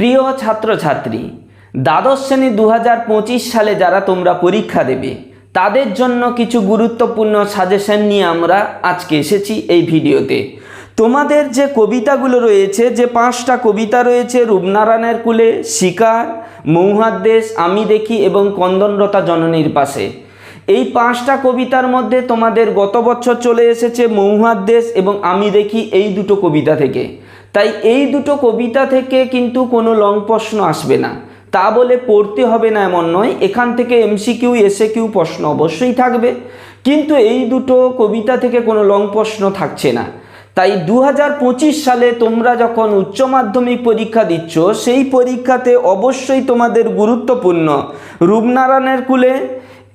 প্রিয় ছাত্রছাত্রী, দ্বাদশ শ্রেণি দু হাজার পঁচিশ সালে যারা তোমরা পরীক্ষা দেবে, তাদের জন্য কিছু গুরুত্বপূর্ণ সাজেশন নিয়ে আমরা আজকে এসেছি এই ভিডিওতে। তোমাদের যে কবিতাগুলো রয়েছে, যে পাঁচটা কবিতা রয়েছে, রূপনারায়ণের কুলে, শিকার, মৌহার দেশ, আমি দেখি এবং কন্দনরতা জননীর পাশে। এই পাঁচটা কবিতার মধ্যে তোমাদের গত বছর চলে এসেছে মৌহার দেশ এবং আমি দেখি এই দুটো কবিতা থেকে। তাই এই দুটো কবিতা থেকে কিন্তু কোনো লং প্রশ্ন আসবে না। তা বলে পড়তে হবে না এমন নয়, এখান থেকে এমসিকিউ এসে কিউ প্রশ্ন অবশ্যই থাকবে। কিন্তু এই দুটো কবিতা থেকে কোনো লং প্রশ্ন থাকছে না। তাই দু হাজার পঁচিশ সালে তোমরা যখন উচ্চ মাধ্যমিক পরীক্ষা দিচ্ছ, সেই পরীক্ষাতে অবশ্যই তোমাদের গুরুত্বপূর্ণ রূপনারায়ণের কুলে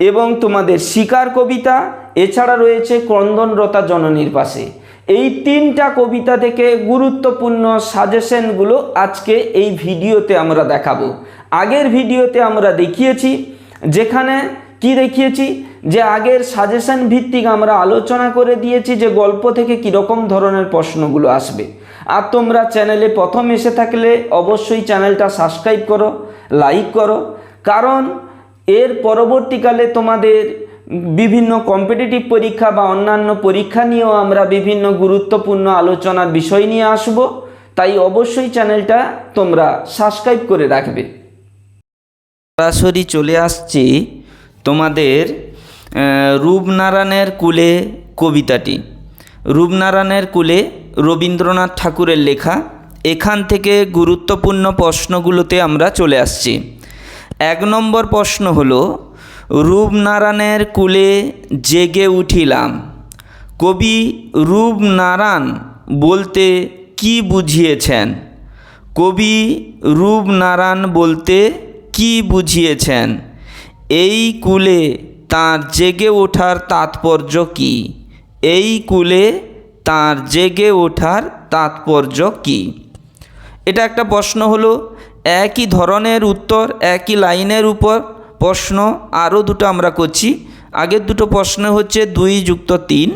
এবং তোমাদের শিকার কবিতা, এছাড়া রয়েছে ক্রন্দনরতা জননীর পাশে। এই তিনটা কবিতা থেকে গুরুত্বপূর্ণ সাজেশনগুলো আজকে এই ভিডিওতে আমরা দেখাবো। আগের ভিডিওতে আমরা দেখিয়েছি, যেখানে কি দেখিয়েছি? যে আগের সাজেশন ভিত্তিক আমরা আলোচনা করে দিয়েছি যে গল্প থেকে কীরকম ধরনের প্রশ্নগুলো আসবে। আর তোমরা চ্যানেলে প্রথম এসে থাকলে অবশ্যই চ্যানেলটা সাবস্ক্রাইব করো, লাইক করো, কারণ এর পরবর্তীকালে তোমাদের বিভিন্ন কম্পিটিটিভ পরীক্ষা বা অন্যান্য পরীক্ষা নিয়েও আমরা বিভিন্ন গুরুত্বপূর্ণ আলোচনার বিষয় নিয়ে আসব। তাই অবশ্যই চ্যানেলটা তোমরা সাবস্ক্রাইব করে রাখবে। সরাসরি চলে আসছি তোমাদের রূপনারায়ণের কুলে কবিতাটি। রূপনারায়ণের কুলে রবীন্দ্রনাথ ঠাকুরের লেখা। এখান থেকে গুরুত্বপূর্ণ প্রশ্নগুলোতে আমরা চলে আসছি। এক নম্বর প্রশ্ন হলো রূপনারায়ণের কুলে জেগে উঠিলাম। কবি রূপনারায়ণ বলতে কি বুঝিয়েছেন? কবি রূপনারায়ণ বলতে কি বুঝিয়েছেন? এই কুলে তার জেগে ওঠার তাৎপর্য কি? এই কুলে তার জেগে ওঠার তাৎপর্য কি? এটা একটা প্রশ্ন হলো, একই ধরনের উত্তর, একই লাইনের উপর প্রশ্ন, আরও দুটো আমরা করছি। আগের দুটো প্রশ্ন হচ্ছে দুই যুক্ত তিন,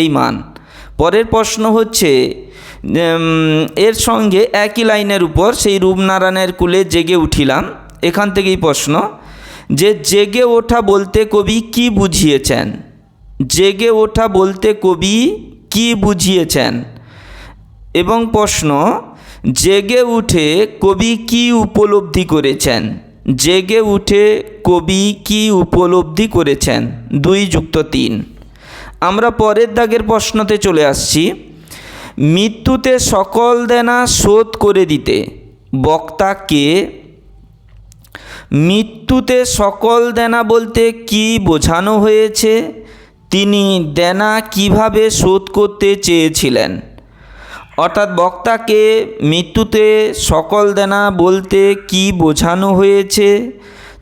এই মান। পরের প্রশ্ন হচ্ছে এর সঙ্গে একই লাইনের উপর সেই রূপনারায়ণের কুলে জেগে উঠিলাম। এখান থেকেই প্রশ্ন, যে জেগে ওঠা বলতে কবি কি বুঝিয়েছেন? জেগে ওঠা বলতে কবি কি বুঝিয়েছেন? এবং প্রশ্ন, জেগে উঠে কবি কি উপলব্ধি করেছেন? জেগে উঠে কবি কি উপলব্ধি করেছেন? দুই যুক্ত তিন। আমরা পরের দাগের প্রশ্নতে চলে আসছি। মৃত্যুতে সকল দেনা শোধ করে দিতে বক্তাকে মৃত্যুতে সকল দেনা বলতে কি বোঝানো হয়েছে? তিনি দেনা কীভাবে শোধ করতে চেয়েছিলেন? অর্থাৎ বক্তাকে মৃত্যুতে সকল দেনা বলতে কি বোঝানো হয়েছে?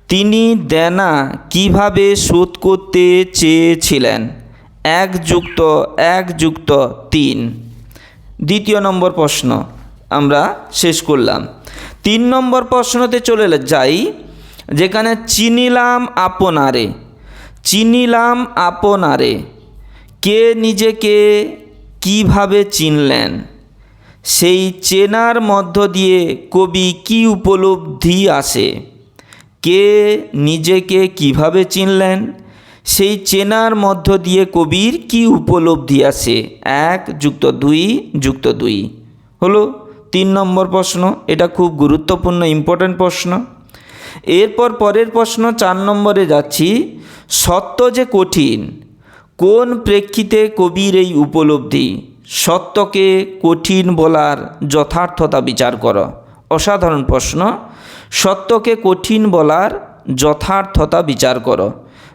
তিনি দেনা কীভাবে শোধ করতে চেয়েছিলেন? এক যুক্ত এক যুক্ত তিন। দ্বিতীয় নম্বর প্রশ্ন আমরা শেষ করলাম। তিন নম্বর প্রশ্নতে চলে যাই, যেখানে চিনিলাম আপনারে। চিনিলাম আপনারে। কে নিজেকে কীভাবে চিনলেন? সেই চেনার মধ্য দিয়ে কবি কি উপলব্ধি আসে? কে নিজেকে কীভাবে চিনলেন? সেই চেনার মধ্য দিয়ে কবির কি উপলব্ধি আসে? এক যুক্ত দুই যুক্ত দুই। হলো তিন নম্বর প্রশ্ন, এটা খুব গুরুত্বপূর্ণ ইম্পর্ট্যান্ট প্রশ্ন। এরপর পরের প্রশ্ন, চার নম্বরে যাচ্ছি। সত্য যে কঠিন, কোন প্রেক্ষিতে কবির এই উপলব্ধি? সত্যকে কঠিন বলার যথার্থতা বিচার করো। অসাধারণ প্রশ্ন। সত্যকে কঠিন বলার যথার্থতা বিচার করো।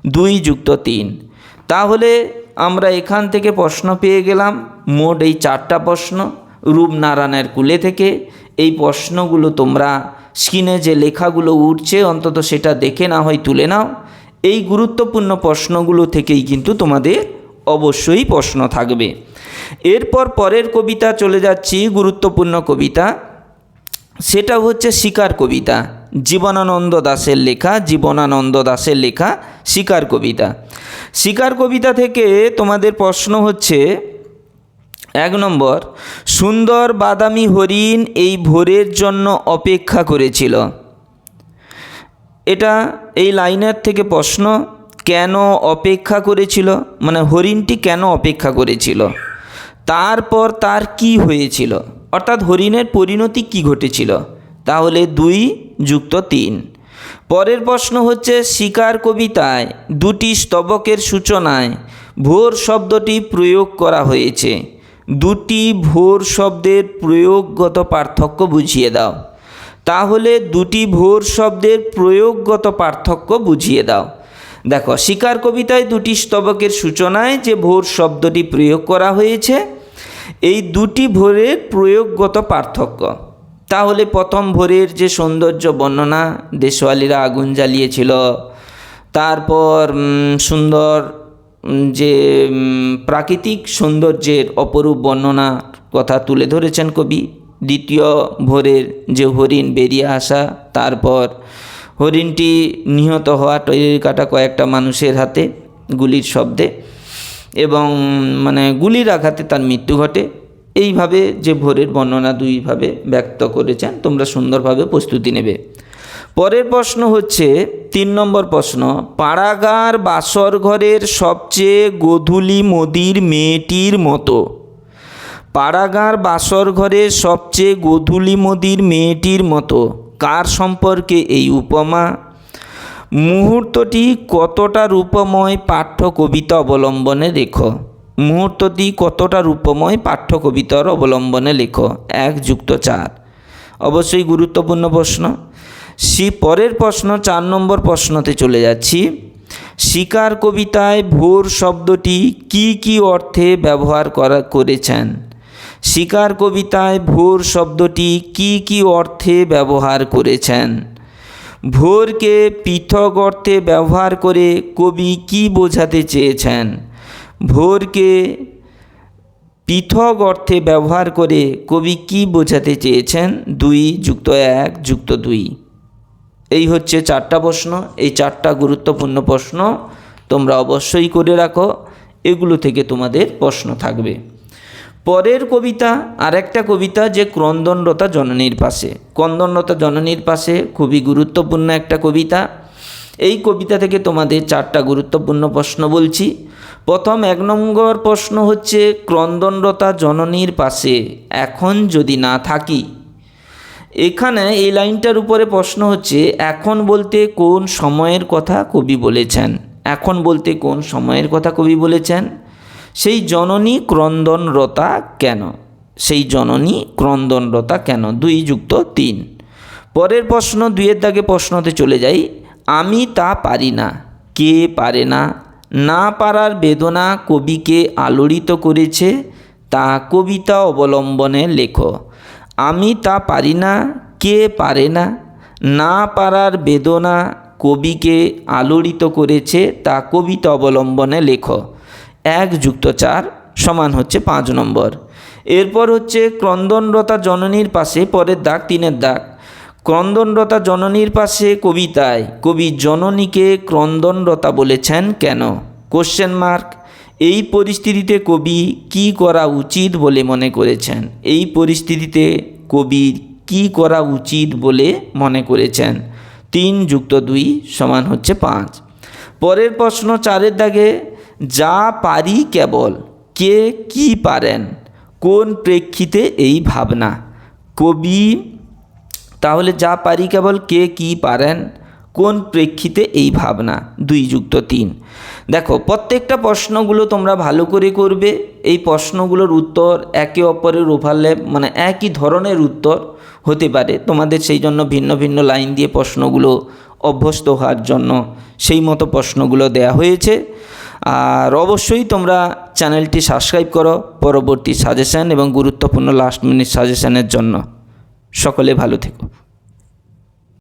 দুই যুক্ত তিন। তাহলে আমরা এখান থেকে প্রশ্ন পেয়ে গেলাম। মোট এই চারটা প্রশ্ন। রূপনারায়ণের কুলে থেকে এই প্রশ্নগুলো তোমরা স্ক্রিনে যে লেখাগুলো উঠছে, অন্তত সেটা দেখে না হয় তুলে নাও। এই গুরুত্বপূর্ণ প্রশ্নগুলো থেকেই কিন্তু তোমাদের অবশ্যই প্রশ্ন থাকবে। এরপর পরের কবিতা চলে যাচ্ছি, গুরুত্বপূর্ণ কবিতা। সেটা হচ্ছে শিকার কবিতা। জীবনানন্দ দাশের লেখা, জীবনানন্দ দাশের লেখা, শিকার কবিতা। শিকার কবিতা থেকে তোমাদের প্রশ্ন হচ্ছে, এক নম্বর, সুন্দর বাদামি হরিণ এই ভোরের জন্য অপেক্ষা করেছিল। এটা এই লাইনের থেকে প্রশ্ন, কেন অপেক্ষা করেছিল? মানে হরিণটি কেন অপেক্ষা করেছিল? তারপর তার কি হয়েছিল? অর্থাৎ হরিণের পরিণতি কি ঘটেছিল? তাহলে দুই যুক্ত তিন। পরের প্রশ্ন হচ্ছে, শিকার কবিতায় দুটি স্তবকের সূচনায় ভোর শব্দটি প্রয়োগ করা হয়েছে। দুটি ভোর শব্দের প্রয়োগগত পার্থক্য বুঝিয়ে দাও। তাহলে দুটি ভোর শব্দের প্রয়োগগত পার্থক্য বুঝিয়ে দাও। দেখো, শিকার কবিতায় দুটি স্তবকের সূচনায় যে ভোর শব্দটি প্রয়োগ করা হয়েছে এই দুটি ভোরের প্রয়োগগত পার্থক্য। তাহলে প্রথম ভোরের যে সৌন্দর্য বর্ণনা, দেশওয়ালিরা আগুন জ্বালিয়েছিল, তারপর সুন্দর যে প্রাকৃতিক সৌন্দর্যের অপরূপ বর্ণনা কথা তুলে ধরেছেন কবি। দ্বিতীয় ভোরের যে হরিণ বেরিয়ে আসা, তারপর হরিণটি নিহত হওয়া টয়লেট কাটা কয়েকটা মানুষের হাতে গুলির শব্দে এবং মানে গুলির আঘাতে তার মৃত্যু ঘটে। এইভাবে যে ভোরের বর্ণনা দুইভাবে ব্যক্ত করেছেন, তোমরা সুন্দরভাবে প্রস্তুতি নেবে। পরের প্রশ্ন হচ্ছে, তিন নম্বর প্রশ্ন, পাড়াগার বাসর ঘরের সবচেয়ে গোধূলি মদির মেয়েটির মতো। পাড়াগার বাসর ঘরের সবচেয়ে গোধূলি মদির মেয়েটির মতো, কার সম্পর্কে এই উপমা? মুহূর্তটি কতটা রূপময় পাঠ্য কবিতা অবলম্বনে লেখো? মুহূর্তটি কতটা রূপময় পাঠ্য কবিতার অবলম্বনে লেখো? এক যুক্ত চার। অবশ্যই গুরুত্বপূর্ণ প্রশ্ন। সি, পরের প্রশ্ন, চার নম্বর প্রশ্নতে চলে যাচ্ছি। শিকার কবিতায় ভোর শব্দটি কি কি অর্থে ব্যবহার করা, করেছেন? শিকার কবিতায় ভোর শব্দটি কি কি অর্থে ব্যবহার করেছেন? ভোরকে পৃথক অর্থে ব্যবহার করে কবি কি বোঝাতে চেয়েছেন? ভোরকে পৃথক অর্থে ব্যবহার করে কবি কি বোঝাতে চেয়েছেন? দুই যুক্ত এক যুক্ত দুই। এই হচ্ছে চারটা প্রশ্ন। এই চারটা গুরুত্বপূর্ণ প্রশ্ন তোমরা অবশ্যই করে রাখো। এগুলো থেকে তোমাদের প্রশ্ন থাকবে। পরের কবিতা, আরেকটা কবিতা যে ক্রন্দনরতা জননীর পাশে। ক্রন্দনরতা জননীর পাশে খুবই গুরুত্বপূর্ণ একটা কবিতা। এই কবিতা থেকে তোমাদের চারটা গুরুত্বপূর্ণ প্রশ্ন বলছি। প্রথম এক নম্বর প্রশ্ন হচ্ছে, ক্রন্দনরতা জননীর পাশে এখন যদি না থাকি? এখানে এই লাইনটার উপরে প্রশ্ন হচ্ছে, এখন বলতে কোন সময়ের কথা কবি বলেছেন? এখন বলতে কোন সময়ের কথা কবি বলেছেন? সেই জননী ক্রন্দনরতা কেন? সেই জননী ক্রন্দনরতা কেন? দুই যুক্ত তিন। পরের প্রশ্ন, দুইয়ের দাগে প্রশ্নতে চলে যাই। আমি তা পারি না। কে পারে না? না পারার বেদনা কবিকে আলোড়িত করেছে। তা কবিতা অবলম্বনে লেখো। আমি তা পারি না। কে পারে না? না পারার বেদনা কবিকে আলোড়িত করেছে। তা কবিতা অবলম্বনে লেখো। এক যুক্ত চার সমান হচ্ছে পাঁচ নম্বর। এরপর হচ্ছে ক্রন্দনরতা জননীর পাশে পরের দাগ, তিনের দাগ। ক্রন্দনরতা জননীর পাশে কবিতায়, কবি জননীকে ক্রন্দনরতা বলেছেন কেন? কোশ্চেন মার্ক এই পরিস্থিতিতে কবি কি করা উচিত বলে মনে করেছেন? এই পরিস্থিতিতে কবি কি করা উচিত বলে মনে করেছেন? তিন যুক্ত দুই সমান হচ্ছে পাঁচ। পরের প্রশ্ন চারের দাগে যা পারি কেবল, কে কি পারেন, কোন প্রেক্ষিতে এই ভাবনা? কবি, তাহলে যা পারি কেবল, কে কি পারেন, কোন প্রেক্ষিতে এই ভাবনা? দুই যুক্ত তিন। দেখো, প্রত্যেকটা প্রশ্নগুলো তোমরা ভালো করে করবে। এই প্রশ্নগুলোর উত্তর একে অপরের ওভারল্যাপ মানে একই ধরনের উত্তর হতে পারে। তোমাদের সেই জন্য ভিন্ন ভিন্ন লাইন দিয়ে প্রশ্নগুলো অভ্যস্ত হওয়ার জন্য সেই মতো প্রশ্নগুলো দেয়া হয়েছে। আর অবশ্যই তোমরা চ্যানেলটি সাবস্ক্রাইব করো পরবর্তী সাজেশান এবং গুরুত্বপূর্ণ লাস্ট মিনিট সাজেশানের জন্য। সকলে ভালো থেকো।